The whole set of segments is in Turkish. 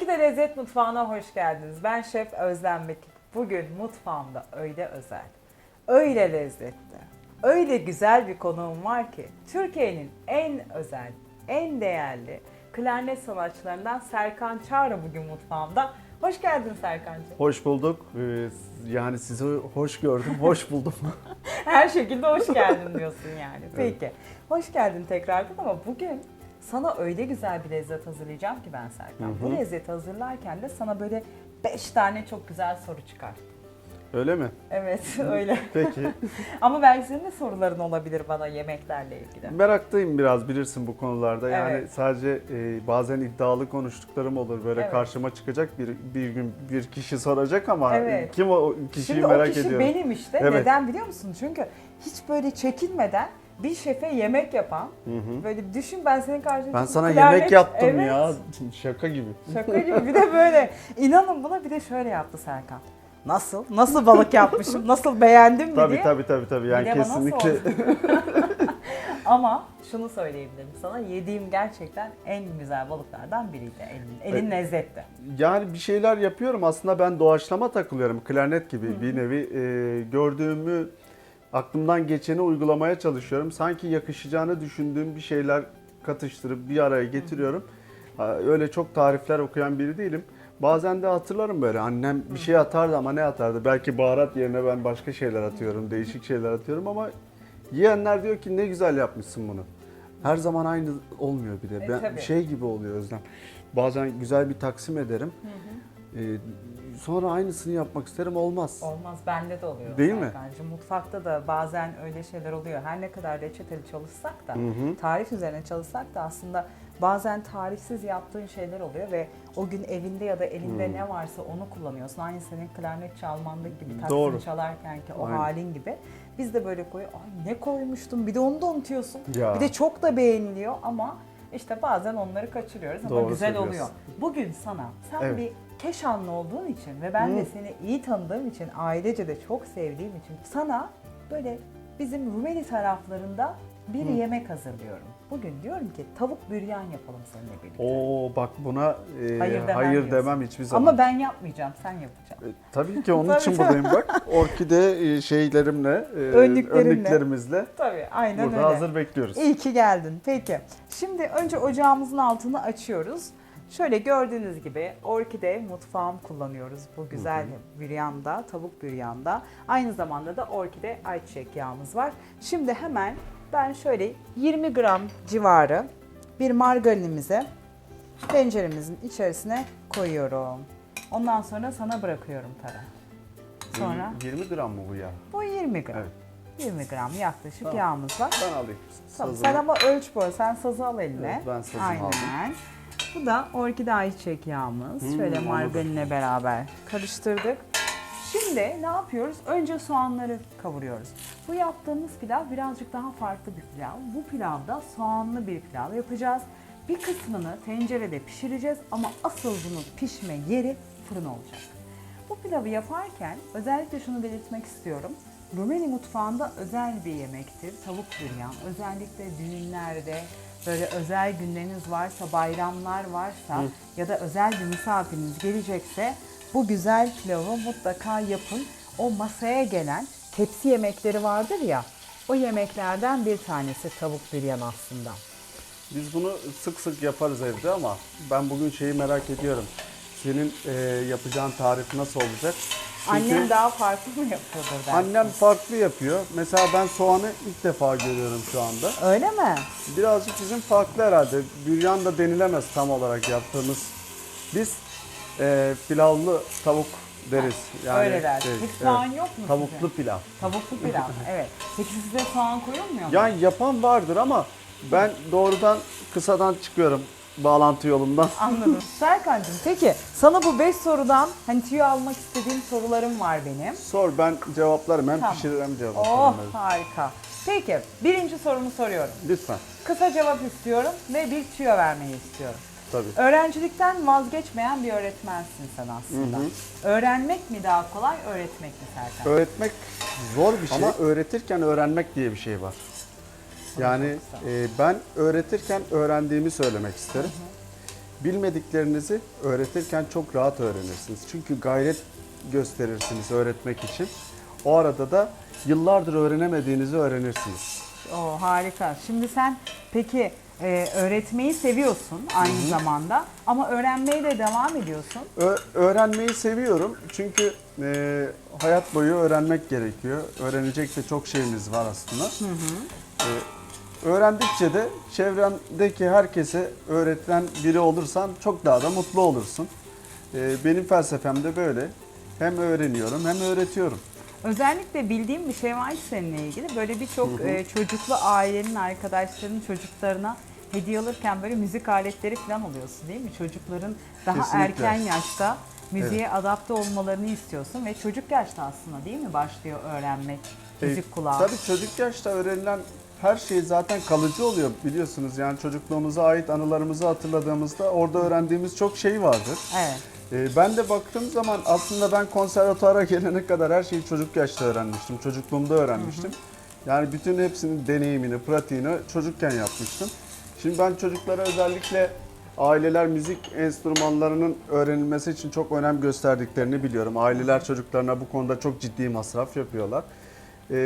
Orkide Lezzet Mutfağı'na hoş geldiniz. Ben Şef Özlem Mekik. Bugün mutfağımda öyle özel, öyle lezzetli, öyle güzel bir konuğum var ki Türkiye'nin en özel, en değerli klarnet sanatçılarından Serkan Çağrı bugün mutfağımda. Hoş geldin Serkancığım. Hoş bulduk. Ee, Yani sizi hoş gördüm, hoş buldum. Her şekilde hoş geldin diyorsun yani. Peki. Hoş geldin tekrardan ama bugün sana öyle güzel bir lezzet hazırlayacağım ki ben Serkan. Hı hı. Bu lezzeti hazırlarken de sana böyle 5 tane çok güzel soru çıkar. Öyle mi? Evet öyle. Peki. ama belki senin de soruların olabilir bana yemeklerle ilgili. Meraktayım biraz bilirsin bu konularda. Yani Evet. sadece e, bazen iddialı konuştuklarım olur. Böyle Evet. karşıma çıkacak bir bir gün bir kişi soracak ama Evet. kim o kişiyi Şimdi merak o kişi ediyorum. benim işte. Evet. Neden biliyor musun? Çünkü hiç böyle çekinmeden bir şefe yemek yapan, Hı hı. böyle düşün ben senin karşında Ben sana klarnet- yemek yaptım Evet. ya. Şaka gibi. Şaka gibi bir de böyle. İnanın buna bir de şöyle yaptı Serkan. Nasıl? Nasıl balık yapmışım? Nasıl beğendin mi Tabii diye. tabii tabii tabii. Bir Yani de bana kesinlikle sor. Ama şunu söyleyebilirim sana. Yediğim gerçekten en güzel balıklardan biriydi. Elin, elin lezzetti. Yani bir şeyler yapıyorum. Aslında ben doğaçlama takılıyorum. Klarnet gibi bir nevi e, gördüğümü aklımdan geçeni uygulamaya çalışıyorum. Sanki yakışacağını düşündüğüm bir şeyler katıştırıp bir araya getiriyorum. Öyle çok tarifler okuyan biri değilim. Bazen de hatırlarım böyle annem bir şey atardı ama ne atardı? Belki baharat yerine ben başka şeyler atıyorum, değişik şeyler atıyorum ama yiyenler diyor ki ne güzel yapmışsın bunu. Her zaman aynı olmuyor bir de. E, Ben tabii. şey gibi oluyor Özlem. Bazen güzel bir taksim ederim. Ee, sonra aynısını yapmak isterim olmaz. Olmaz bende de oluyor. Değil mi? Serkancığım. Mutfakta da bazen öyle şeyler oluyor. Her ne kadar reçeteli çalışsak da, tarif üzerine çalışsak da aslında bazen tarifsiz yaptığın şeyler oluyor ve o gün evinde ya da elinde ne varsa onu kullanıyorsun. Aynı senin klarnet çalmandaki gibi, Doğru. taksim çalarken ki o Aynen. halin gibi. Biz de böyle koy, ay ne koymuştum bir de onu da unutuyorsun. Ya. Bir de çok da beğeniliyor ama işte bazen onları kaçırıyoruz ama Doğru güzel söylüyorsun. oluyor. Bugün sana sen Evet. bir Keşanlı olduğun için ve ben de seni iyi tanıdığım için, ailece de çok sevdiğim için sana böyle bizim Rumeli taraflarında bir yemek hazırlıyorum. Bugün diyorum ki tavuk büryan yapalım seninle birlikte. Oo bak buna e, Hayır hayır, demem diyorsun. demem hiçbir zaman. Ama ben yapmayacağım, sen yapacaksın. E, tabii ki onun için tabii. buradayım bak. Orkide e, şeylerimle, e, önlüklerimizle Tabii, aynen burada öyle. hazır bekliyoruz. İyi ki geldin. Peki. Şimdi önce ocağımızın altını açıyoruz. Şöyle gördüğünüz gibi orkide mutfağım kullanıyoruz bu güzel büryanda, tavuk büryanda. Aynı zamanda da orkide ayçiçek yağımız var. Şimdi hemen ben şöyle 20 gram civarı bir margarinimizi tenceremizin içerisine koyuyorum. Ondan sonra sana bırakıyorum Tara. Sonra 20 gram mı bu ya? bu 20 gram. Evet. 20 gram yaklaşık Tamam. yağımız var. Ben alayım. Tamam, Sazını. sen ama ölç arada. Sen sazı al eline. Evet, ben sazımı Aynen. aldım. Bu da orkide ayçiçek yağımız. Hmm, Şöyle margarinle beraber karıştırdık. Şimdi ne yapıyoruz? Önce soğanları kavuruyoruz. Bu yaptığımız pilav birazcık daha farklı bir pilav. Bu pilavda soğanlı bir pilav yapacağız. Bir kısmını tencerede pişireceğiz ama asıl bunun pişme yeri fırın olacak. Bu pilavı yaparken özellikle şunu belirtmek istiyorum. Rumeli mutfağında özel bir yemektir. Tavuk büryan. Özellikle düğünlerde, böyle özel günleriniz varsa, bayramlar varsa ya da özel bir misafiriniz gelecekse bu güzel pilavı mutlaka yapın. O masaya gelen tepsi yemekleri vardır ya, o yemeklerden bir tanesi tavuk büryan aslında. Biz bunu sık sık yaparız evde ama ben bugün şeyi merak ediyorum. Senin e, yapacağın tarif nasıl olacak? Annem daha farklı mı yapıyordur dersin? annem farklı yapıyor. Mesela ben soğanı ilk defa görüyorum şu anda. Öyle mi? Birazcık bizim farklı herhalde. Büryan da denilemez tam olarak yaptığımız. Biz e, pilavlı tavuk deriz. Öyle der. Hiç soğan yok mu Tavuklu sizin? pilav. Tavuklu pilav. evet. Peki sizde soğan koyulmuyor mu? Yani yapan vardır ama ben doğrudan kısadan çıkıyorum bağlantı yolundan. Anladım. Serkan'cığım peki sana bu 5 sorudan hani tüyo almak istediğim sorularım var benim. Sor ben cevaplarım hem Tamam. pişiririm hem Oh cevaplarım. evet. harika. Peki birinci sorumu soruyorum. Lütfen. Kısa cevap istiyorum ve bir tüyo vermeyi istiyorum. Tabii. Öğrencilikten vazgeçmeyen bir öğretmensin sen aslında. Öğrenmek mi daha kolay, öğretmek mi Serkan? Öğretmek zor bir şey. Ama öğretirken öğrenmek diye bir şey var. Yani e, ben öğretirken öğrendiğimi söylemek isterim. bilmediklerinizi öğretirken çok rahat öğrenirsiniz. Çünkü gayret gösterirsiniz öğretmek için. O arada da yıllardır öğrenemediğinizi öğrenirsiniz. O harika. Şimdi sen peki e, öğretmeyi seviyorsun aynı zamanda ama öğrenmeye de devam ediyorsun. Ö- öğrenmeyi seviyorum çünkü e, hayat boyu öğrenmek gerekiyor. Öğrenecek de çok şeyimiz var aslında. E, öğrendikçe de çevrendeki herkese öğreten biri olursan çok daha da mutlu olursun. E, benim felsefem de böyle. Hem öğreniyorum hem öğretiyorum. Özellikle bildiğim bir şey var seninle ilgili. Böyle birçok e, çocuklu ailenin arkadaşlarının çocuklarına hediye alırken böyle müzik aletleri falan oluyorsun değil mi? Çocukların daha Kesinlikle. erken yaşta müziğe adapte olmalarını istiyorsun ve çocuk yaşta aslında değil mi başlıyor öğrenmek müzik E, kulağı? Tabii çocuk yaşta öğrenilen her şey zaten kalıcı oluyor biliyorsunuz. Yani çocukluğumuza ait anılarımızı hatırladığımızda orada öğrendiğimiz çok şey vardır. Evet. Ee, ben de baktığım zaman aslında ben konservatuara gelene kadar her şeyi çocuk yaşta öğrenmiştim. Çocukluğumda öğrenmiştim. Yani bütün hepsinin deneyimini, pratiğini çocukken yapmıştım. Şimdi ben çocuklara özellikle aileler müzik enstrümanlarının öğrenilmesi için çok önem gösterdiklerini biliyorum. Aileler çocuklarına bu konuda çok ciddi masraf yapıyorlar. Ee,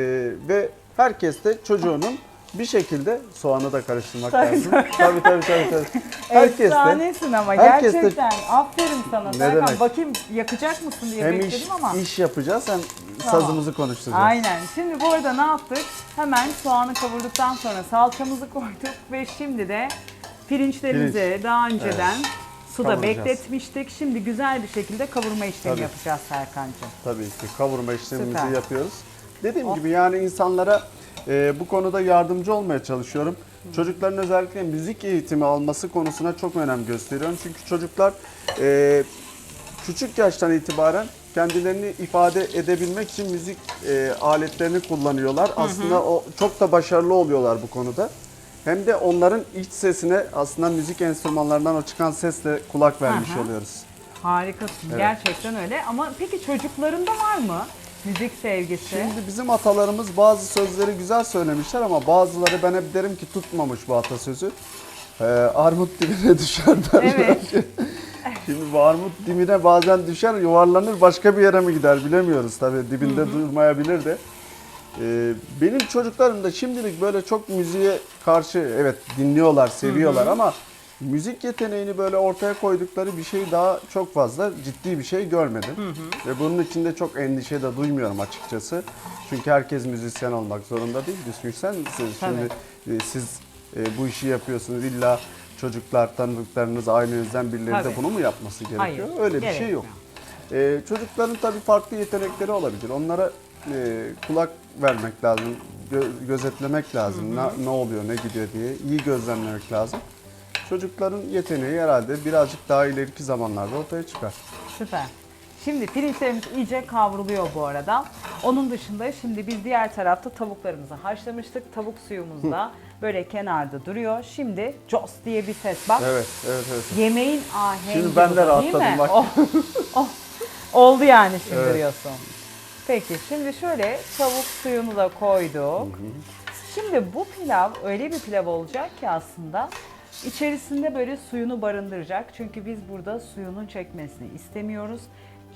ve herkes de çocuğunun bir şekilde soğanı da karıştırmak lazım. Tabii tabii tabii. tabii. Herkes de Efsanesin ama herkes de- gerçekten. Aferin sana. Ne Serkan. demek? Bakayım yakacak mısın diye hem bekledim iş, ama. iş yapacağız hem Tamam. sazımızı konuşturacağız. Aynen. Şimdi bu arada ne yaptık? Hemen soğanı kavurduktan sonra salçamızı koyduk ve şimdi de pirinçlerimizi daha önceden suda Kavuracağız. bekletmiştik. Şimdi güzel bir şekilde kavurma işlemi Tabii. yapacağız Serkan'cığım. Tabii ki kavurma işlemimizi Süper. yapıyoruz. Dediğim Oh. gibi yani insanlara e, bu konuda yardımcı olmaya çalışıyorum. Çocukların özellikle müzik eğitimi alması konusuna çok önem gösteriyorum. Çünkü çocuklar e, küçük yaştan itibaren kendilerini ifade edebilmek için müzik e, aletlerini kullanıyorlar. Aslında o çok da başarılı oluyorlar bu konuda. Hem de onların iç sesine aslında müzik enstrümanlarından o çıkan sesle kulak vermiş Hı hı. oluyoruz. Harikasın. Evet. Gerçekten öyle. Ama peki çocuklarında var mı müzik sevgisi? Şimdi bizim atalarımız bazı sözleri güzel söylemişler ama bazıları ben hep derim ki tutmamış bu atasözü. Ee, armut dibine düşer derler. Evet. Şimdi bu armut dibine bazen düşer yuvarlanır başka bir yere mi gider bilemiyoruz tabii dibinde durmayabilir de. Ee, benim çocuklarım da şimdilik böyle çok müziğe karşı evet dinliyorlar, seviyorlar ama müzik yeteneğini böyle ortaya koydukları bir şey daha çok fazla ciddi bir şey görmedim. Ve bunun için de çok endişe de duymuyorum açıkçası. Çünkü herkes müzisyen olmak zorunda değil. Düşünsen siz şimdi e, siz e, bu işi yapıyorsunuz illa çocuklar tanıdıklarınız ailenizden birileri Tabii. de bunu mu yapması gerekiyor? Hayır, Öyle bir şey yok. Ee, çocukların tabii farklı yetenekleri olabilir. Onlara e, kulak vermek lazım, gö- gözetlemek lazım. Ne, ne oluyor, ne gidiyor diye iyi gözlemlemek lazım. Çocukların yeteneği herhalde birazcık daha ileriki zamanlarda ortaya çıkar. Süper. Şimdi pirinçlerimiz iyice kavruluyor bu arada. Onun dışında şimdi biz diğer tarafta tavuklarımızı haşlamıştık. Tavuk suyumuz da böyle kenarda duruyor. Şimdi Jos diye bir ses bak. Evet, evet, evet. Yemeğin ahengi Şimdi ben de değil rahatladım mi? bak. Oh, oh. Oldu yani şimdi Evet. diyorsun. Peki şimdi şöyle tavuk suyunu da koyduk. Şimdi bu pilav öyle bir pilav olacak ki aslında içerisinde böyle suyunu barındıracak. Çünkü biz burada suyunun çekmesini istemiyoruz.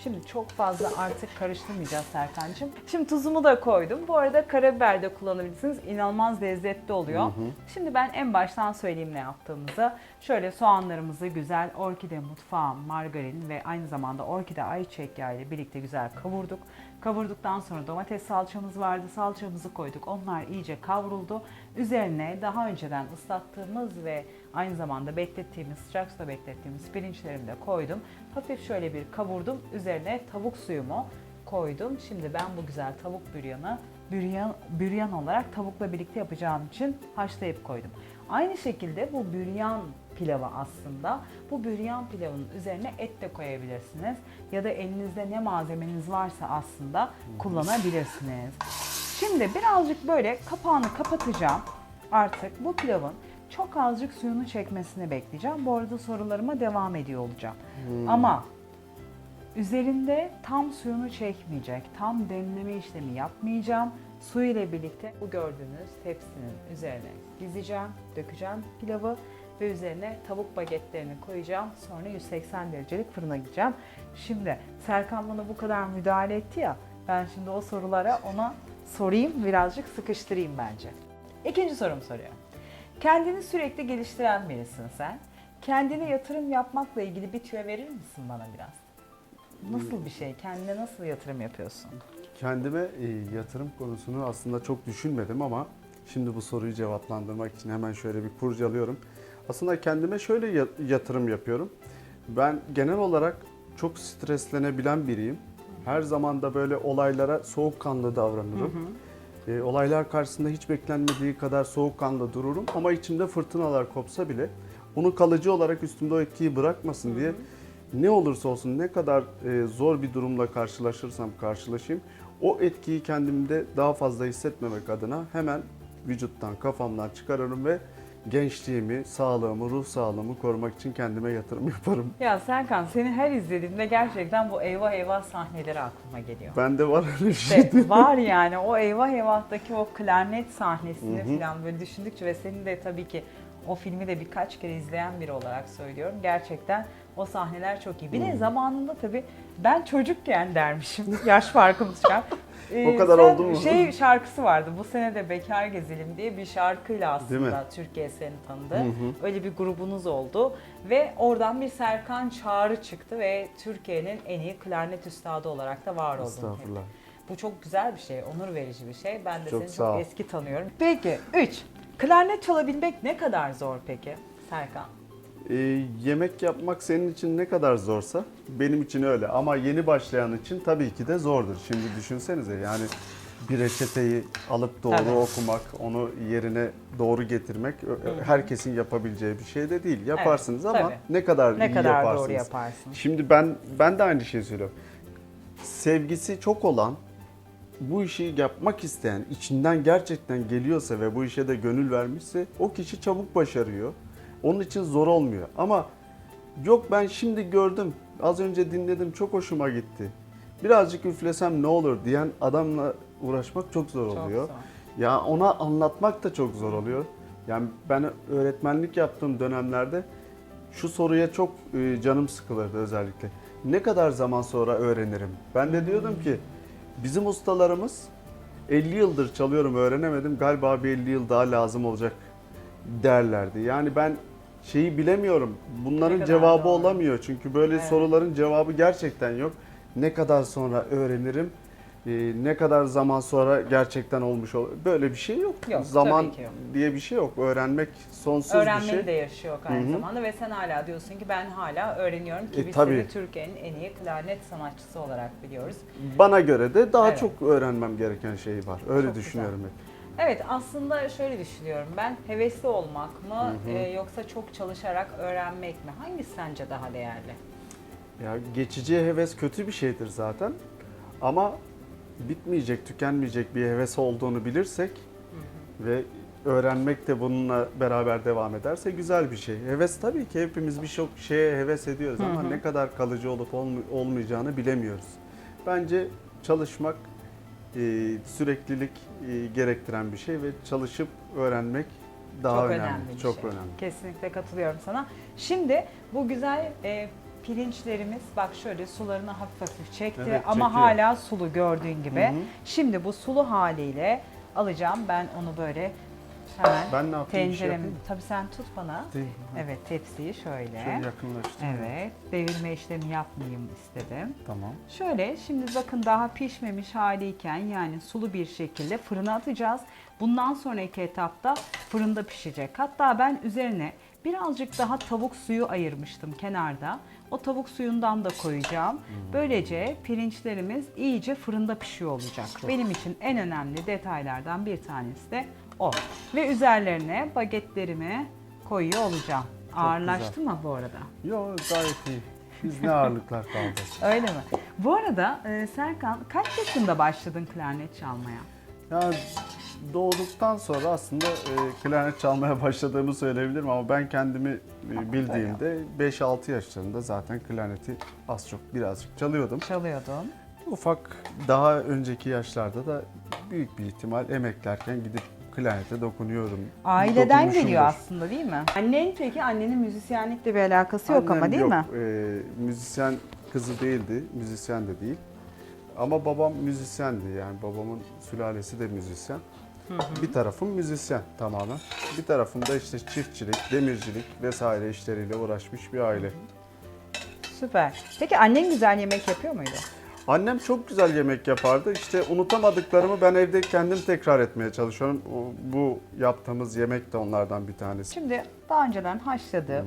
Şimdi çok fazla artık karıştırmayacağız Serkan'cığım. Şimdi tuzumu da koydum. Bu arada karabiber de kullanabilirsiniz. İnanılmaz lezzetli oluyor. Şimdi ben en baştan söyleyeyim ne yaptığımızı. Şöyle soğanlarımızı güzel orkide mutfağım, margarin ve aynı zamanda orkide ayçiçek yağı ile birlikte güzel kavurduk. Kavurduktan sonra domates salçamız vardı. Salçamızı koyduk. Onlar iyice kavruldu. Üzerine daha önceden ıslattığımız ve aynı zamanda beklettiğimiz, sıcak suda beklettiğimiz pirinçlerimi de koydum. Hafif şöyle bir kavurdum. Üzerine tavuk suyumu koydum. Şimdi ben bu güzel tavuk büryanı büryan, büryan olarak tavukla birlikte yapacağım için haşlayıp koydum. Aynı şekilde bu büryan pilavı aslında. Bu büryan pilavının üzerine et de koyabilirsiniz. Ya da elinizde ne malzemeniz varsa aslında kullanabilirsiniz. Şimdi birazcık böyle kapağını kapatacağım. Artık bu pilavın çok azıcık suyunu çekmesini bekleyeceğim. Bu arada sorularıma devam ediyor olacağım. Ama Üzerinde tam suyunu çekmeyecek, tam demleme işlemi yapmayacağım. Su ile birlikte bu gördüğünüz tepsinin üzerine dizeceğim, dökeceğim pilavı ve üzerine tavuk bagetlerini koyacağım. Sonra 180 derecelik fırına gideceğim. Şimdi Serkan bana bu kadar müdahale etti ya. Ben şimdi o sorulara ona sorayım, birazcık sıkıştırayım bence. İkinci sorumu soruyorum. Kendini sürekli geliştiren birisin sen. Kendine yatırım yapmakla ilgili bir tüyo verir misin bana biraz? Nasıl bir şey? Kendine nasıl yatırım yapıyorsun? Kendime e, yatırım konusunu aslında çok düşünmedim ama şimdi bu soruyu cevaplandırmak için hemen şöyle bir kurcalıyorum. Aslında kendime şöyle ya- yatırım yapıyorum. Ben genel olarak çok streslenebilen biriyim. Her zaman da böyle olaylara soğukkanlı davranırım. E, olaylar karşısında hiç beklenmediği kadar soğukkanlı dururum ama içimde fırtınalar kopsa bile onu kalıcı olarak üstümde o etkiyi bırakmasın diye ne olursa olsun ne kadar e, zor bir durumla karşılaşırsam karşılaşayım o etkiyi kendimde daha fazla hissetmemek adına hemen vücuttan kafamdan çıkarırım ve gençliğimi, sağlığımı, ruh sağlığımı korumak için kendime yatırım yaparım. Ya Serkan seni her izlediğimde gerçekten bu eyvah eyvah sahneleri aklıma geliyor. Bende var öyle bir şey. İşte var yani o eyvah eyvahtaki o klarnet sahnesini falan böyle düşündükçe ve senin de tabii ki o filmi de birkaç kere izleyen biri olarak söylüyorum. Gerçekten o sahneler çok iyi. Bir de zamanında tabii ben çocukken dermişim. Yaş farkımız çıkar. Ee, O kadar sen oldu mu? Şey şarkısı vardı. Bu sene de Bekar Gezelim diye bir şarkıyla aslında Türkiye seni tanıdı. Hı hı. Öyle bir grubunuz oldu ve oradan bir Serkan Çağrı çıktı ve Türkiye'nin en iyi klarnet üstadı olarak da var oldun. Estağfurullah. Bu çok güzel bir şey, onur verici bir şey. Ben de Çok seni çok ol. eski tanıyorum. Peki 3. Klarnet çalabilmek ne kadar zor peki Serkan? Ee, yemek yapmak senin için ne kadar zorsa benim için öyle ama yeni başlayan için tabii ki de zordur. Şimdi düşünsenize yani bir reçeteyi alıp doğru Tabii. okumak, onu yerine doğru getirmek herkesin yapabileceği bir şey de değil. Yaparsınız ama tabii. ne kadar Ne iyi kadar yaparsınız. doğru yaparsın? Şimdi ben ben de aynı şeyi söylüyorum. Sevgisi çok olan, bu işi yapmak isteyen, içinden gerçekten geliyorsa ve bu işe de gönül vermişse o kişi çabuk başarıyor. Onun için zor olmuyor. Ama yok ben şimdi gördüm, az önce dinledim, çok hoşuma gitti. Birazcık üflesem ne olur diyen adamla uğraşmak çok zor Çok oluyor. zor. Ya ona anlatmak da çok zor oluyor. Yani ben öğretmenlik yaptığım dönemlerde şu soruya çok e, canım sıkılırdı özellikle. Ne kadar zaman sonra öğrenirim? Ben de diyordum ki bizim ustalarımız 50 yıldır çalıyorum öğrenemedim galiba bir 50 yıl daha lazım olacak derlerdi. Yani ben şeyi bilemiyorum. Bunların cevabı doğru. olamıyor. Çünkü böyle Evet. soruların cevabı gerçekten yok. Ne kadar sonra öğrenirim? e, ne kadar zaman sonra gerçekten olmuş olur. Böyle bir şey yok. Yok, zaman yok. diye bir şey yok. Öğrenmek sonsuz Öğrenmenin bir şey. de yaşı yok aynı Hı hı. zamanda ve sen hala diyorsun ki ben hala öğreniyorum ki E, biz tabii. seni Türkiye'nin en iyi klarnet sanatçısı olarak biliyoruz. Bana göre de daha Evet. çok öğrenmem gereken şey var. Öyle Çok düşünüyorum hep. Evet aslında şöyle düşünüyorum ben hevesli olmak mı e, yoksa çok çalışarak öğrenmek mi? Hangisi sence daha değerli? Ya geçici heves kötü bir şeydir zaten. Ama bitmeyecek, tükenmeyecek bir heves olduğunu bilirsek ve öğrenmek de bununla beraber devam ederse güzel bir şey. Heves tabii ki hepimiz birçok şeye heves ediyoruz ama ne kadar kalıcı olup olm- olmayacağını bilemiyoruz. Bence çalışmak e, süreklilik e, gerektiren bir şey ve çalışıp öğrenmek daha çok önemli. bir çok şey. önemli. Kesinlikle katılıyorum sana. Şimdi bu güzel e, pirinçlerimiz bak şöyle sularını hafif hafif çekti Evet, ama çekiyor. hala sulu gördüğün gibi. Şimdi bu sulu haliyle alacağım ben onu böyle hemen Ben ne yapayım? Bir şey tenceremi. yapayım mı? Tabii sen tut bana. Değil. Evet tepsiyi şöyle. Şöyle yakınlaştırayım. Evet, devirme işlemi yapmayayım istedim. Tamam. Şöyle şimdi bakın daha pişmemiş haliyken yani sulu bir şekilde fırına atacağız. Bundan sonraki etapta fırında pişecek. Hatta ben üzerine birazcık daha tavuk suyu ayırmıştım kenarda. O tavuk suyundan da koyacağım. Hmm. Böylece pirinçlerimiz iyice fırında pişiyor olacak. Benim için en önemli detaylardan bir tanesi de o. Ve üzerlerine bagetlerimi koyuyor olacağım. Ağırlaştı mı bu arada? Yo gayet iyi. Biz ne ağırlıklar kaldı. Öyle mi? Bu arada e, Serkan kaç yaşında başladın klarnet çalmaya? Ya doğduktan sonra aslında e, klarnet çalmaya başladığımı söyleyebilirim ama ben kendimi e, bildiğimde 5-6 yaşlarında zaten klarneti az çok birazcık çalıyordum. Çalıyordun. Ufak daha önceki yaşlarda da büyük bir ihtimal emeklerken gidip klarnete dokunuyorum. Aileden Dokunmuşumdur. geliyor aslında değil mi? Annen peki annenin müzisyenlikle bir alakası yok ama değil yok, mi? e, müzisyen kızı değildi, müzisyen de değil. Ama babam müzisyendi yani babamın sülalesi de müzisyen. Bir tarafım müzisyen tamamen. Bir tarafım da işte çiftçilik, demircilik vesaire işleriyle uğraşmış bir aile. Süper. Peki annen güzel yemek yapıyor muydu? Annem çok güzel yemek yapardı. İşte unutamadıklarımı ben evde kendim tekrar etmeye çalışıyorum. Bu yaptığımız yemek de onlardan bir tanesi. Şimdi daha önceden haşladığım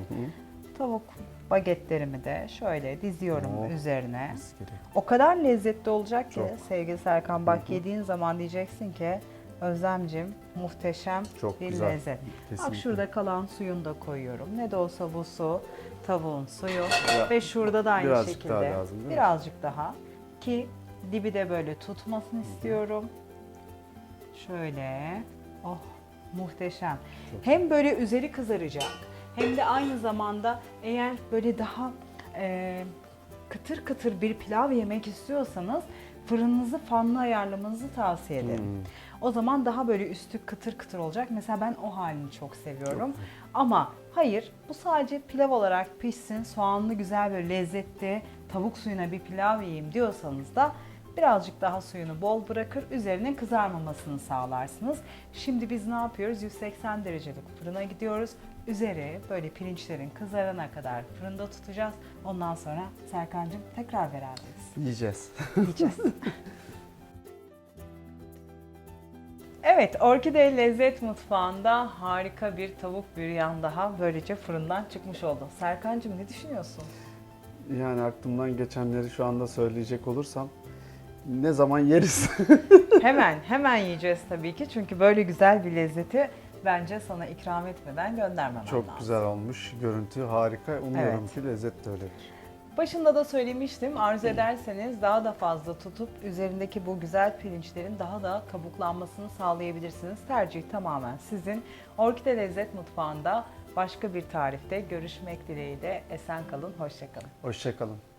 tavuk bagetlerimi de şöyle diziyorum Oh. üzerine. Mis gibi. O kadar lezzetli olacak ki Çok. sevgili Serkan bak yediğin zaman diyeceksin ki Özlemcim muhteşem Çok bir güzel. lezzet. Bak Kesinlikle. şurada kalan suyunu da koyuyorum. Ne de olsa bu su tavuğun suyu Ya, ve şurada da aynı birazcık şekilde daha lazım, birazcık daha ki dibi de böyle tutmasını istiyorum. Şöyle. Oh muhteşem. Hem böyle üzeri kızaracak hem de aynı zamanda eğer böyle daha e, kıtır kıtır bir pilav yemek istiyorsanız fırınınızı fanlı ayarlamanızı tavsiye ederim. Hmm. O zaman daha böyle üstü kıtır kıtır olacak. Mesela ben o halini çok seviyorum. Ama hayır bu sadece pilav olarak pişsin, soğanlı güzel böyle lezzetli tavuk suyuna bir pilav yiyeyim diyorsanız da birazcık daha suyunu bol bırakır, üzerinin kızarmamasını sağlarsınız. Şimdi biz ne yapıyoruz? 180 derecelik fırına gidiyoruz. Üzeri böyle pirinçlerin kızarana kadar fırında tutacağız. Ondan sonra Serkan'cığım tekrar beraberiz. Yiyeceğiz. Yiyeceğiz. Evet, Orkide Lezzet Mutfağı'nda harika bir tavuk büryan daha böylece fırından çıkmış oldu. Serkan'cığım ne düşünüyorsun? Yani aklımdan geçenleri şu anda söyleyecek olursam ne zaman yeriz? hemen, hemen yiyeceğiz tabii ki. Çünkü böyle güzel bir lezzeti bence sana ikram etmeden göndermemem Çok lazım. güzel olmuş. Görüntü harika. Umuyorum Evet. ki lezzet de öyledir. Başında da söylemiştim. Arzu ederseniz daha da fazla tutup üzerindeki bu güzel pirinçlerin daha da kabuklanmasını sağlayabilirsiniz. Tercih tamamen sizin. Orkide Lezzet Mutfağı'nda başka bir tarifte görüşmek dileğiyle. Esen kalın, hoşça kalın. Hoşçakalın.